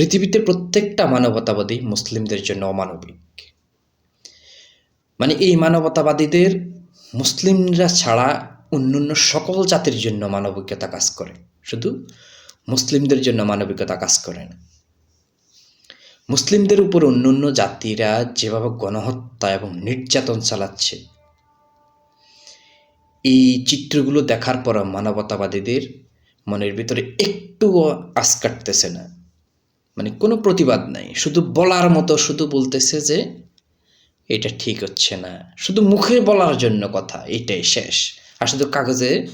পৃথিবীতে প্রত্যেকটা মানবতাবাদী মুসলিমদের জন্য অমানবিক। মানে এই মানবতাবাদীদের মুসলিমরা ছাড়া অন্যান্য সকল জাতির জন্য মানবিকতা কাজ করে। শুধু মুসলিমদের জন্য মানবিকতা কাজ করে না। মুসলিমদের উপর অন্যান্য জাতিরা যেভাবে গণহত্যা এবং নির্যাতন চালাচ্ছে, এই চিত্রগুলো দেখার পর মানবতাবাদীদের মনের ভিতরে একটুও আস কাটতেছে না। মানে কোনো প্রতিবাদ নাই। শুধু বলার মতো, শুধু বলতেছে যে এটা ঠিক হচ্ছে না। শুধু মুখে বলার জন্য কথা, এটাই শেষ। আর শুধু কাগজে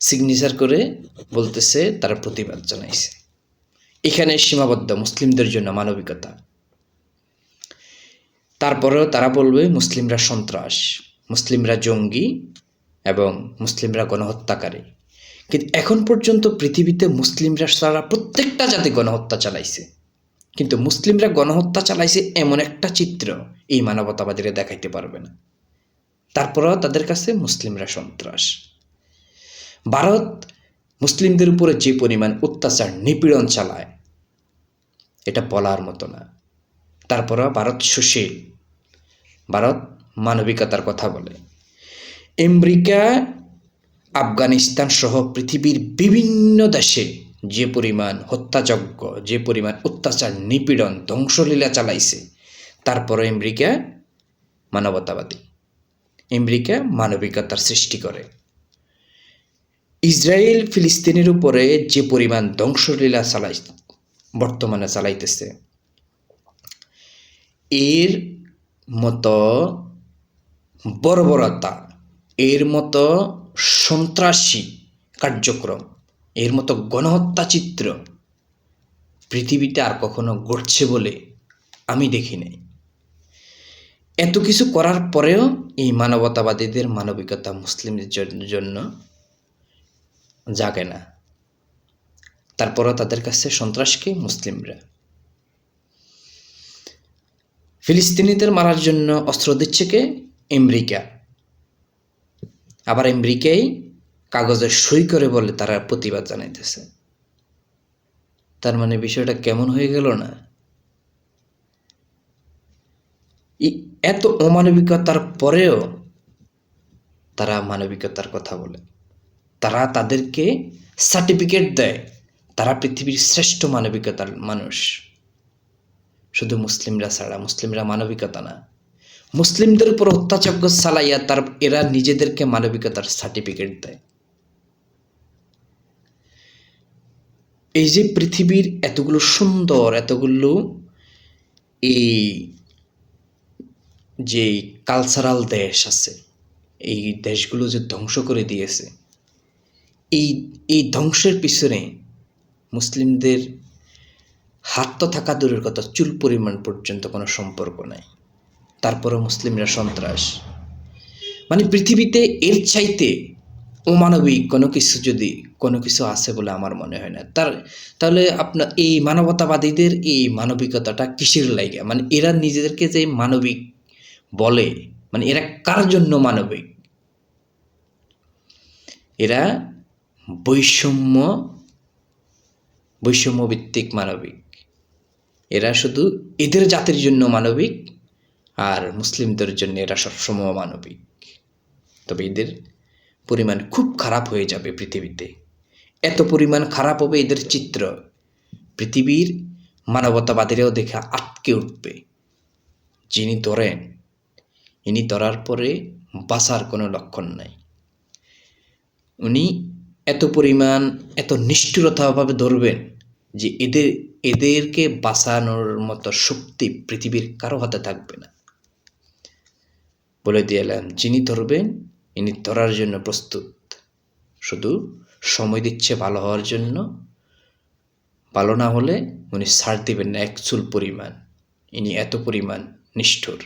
সিগনেচার করে বলতেছে, তারা প্রতিবাদ জানাইছে। এখানে সীমাবদ্ধ মুসলিমদের জন্য মানবিকতা। তারপরেও তারা বলবে, মুসলিমরা সন্ত্রাস, মুসলিমরা জঙ্গি এবং মুসলিমরা গণহত্যাকারী। কিন্তু এখন পর্যন্ত পৃথিবীতে মুসলিমরা সারা প্রত্যেকটা জাতি গণহত্যা চালাইছে। কিন্তু মুসলিমরা গণহত্যা চালাইছে এমন একটা চিত্র এই মানবতাবাদীরা দেখাইতে পারবে না। তারপরেও তাদের কাছে মুসলিমরা সন্ত্রাস। ভারত মুসলিমদের উপরে যে পরিমাণ অত্যাচার, নিপীড়ন চালায়, এটা বলার মতো না। তারপরেও ভারত সুশীল। ভারত মানবিকতার কথা বলে। আমেরিকা আফগানিস্তান সহ পৃথিবীর বিভিন্ন দেশে যে পরিমাণ হত্যাযজ্ঞ, যে পরিমাণ অত্যাচার, নিপীড়ন, ধ্বংসলীলা চালাইছে তারপরে আমেরিকা মানবতাবাদী। আমেরিকা মানবিকতার সৃষ্টি করে। ইসরায়েল ফিলিস্তিনের উপরে যে পরিমাণ ধ্বংসলীলা চালাই, বর্তমানে চালাইতেছে, এর মতো বর্বরতা, এর মতো সন্ত্রাসী কার্যক্রম। এর মতো গণহত্যা চিত্র পৃথিবীতে আর কখনো ঘটছে বলে আমি দেখি নাই। এত কিছু করার পরেও এই মানবতাবাদীদের মানবিকতা মুসলিমদের জন্য জাগে না। তারপরও তাদের কাছে সন্ত্রাসকে মুসলিমরা। ফিলিস্তিনিদের মারার জন্য অস্ত্র দিচ্ছে কে? আমেরিকা। আবার আমেরিকাই কাগজে সই করে বলে তারা প্রতিবাদ জানাইতেছে। তার মানে বিষয়টা কেমন হয়ে গেল না? এত অমানবিকতার পরেও তারা মানবিকতার কথা বলে। তারা তাদেরকে সার্টিফিকেট দেয়। তারা পৃথিবীর শ্রেষ্ঠ মানবিকতার মানুষ। শুধু মুসলিমরা ছাড়া, মুসলিমরা মানবিকতা না। মুসলিমদের উপর অত্যাচার্য চালাইয়া তার, এরা নিজেদেরকে মানবিকতার সার্টিফিকেট দেয়। এই যে পৃথিবীর এতগুলো সুন্দর, এতগুলো এই যে কালচারাল দেশ আছে, এই দেশগুলো যে ধ্বংস করে দিয়েছে, এই এই ধ্বংসের পিছনে মুসলিমদের হাত তো থাকা দূরের কথা, চুল পরিমাণ পর্যন্ত কোনো সম্পর্ক নাই। তারপরে মুসলিমরা সন্ত্রাস। মানে পৃথিবীতে এর চাইতে অমানবিক কোনো কিছু যদি কোনো কিছু আছে বলে আমার মনে হয় না। তার তাহলে আপনার এই মানবতাবাদীদের এই মানবিকতাটা কিসের লাগে মানে এরা নিজেদেরকে যে মানবিক বলে মানে এরা কার জন্য মানবিক? এরা বৈষম্য বৈষম্য ভিত্তিক মানবিক। এরা শুধু এদের জাতির জন্য মানবিক আর মুসলিমদের জন্য এরা সবসময় মানবিক তবে এদের পরিমাণ খুব খারাপ হয়ে যাবে পৃথিবীতে। এত পরিমাণ খারাপ হবে এদের চিত্র। পৃথিবীর মানবতাবাদীরাও দেখে আটকে উঠবে। যিনি ধরেন, ইনি ধরার পরে বাঁচার কোনো লক্ষণ নাই। উনি এত পরিমাণ, এত নিষ্ঠুরতাভাবে ধরবেন যে এদের, এদেরকে বাঁচানোর মতো শক্তি পৃথিবীর কারও হাতে থাকবে না। বলে দিয়েলাম যিনি ধরবেন, ইনি ধরার জন্য প্রস্তুত। শুধু সময় দিচ্ছে ভালো হওয়ার জন্য। ভালো না হলে উনি ছাড় দেবেন না, এক চুল পরিমাণ। ইনি এত পরিমাণ নিষ্ঠুর।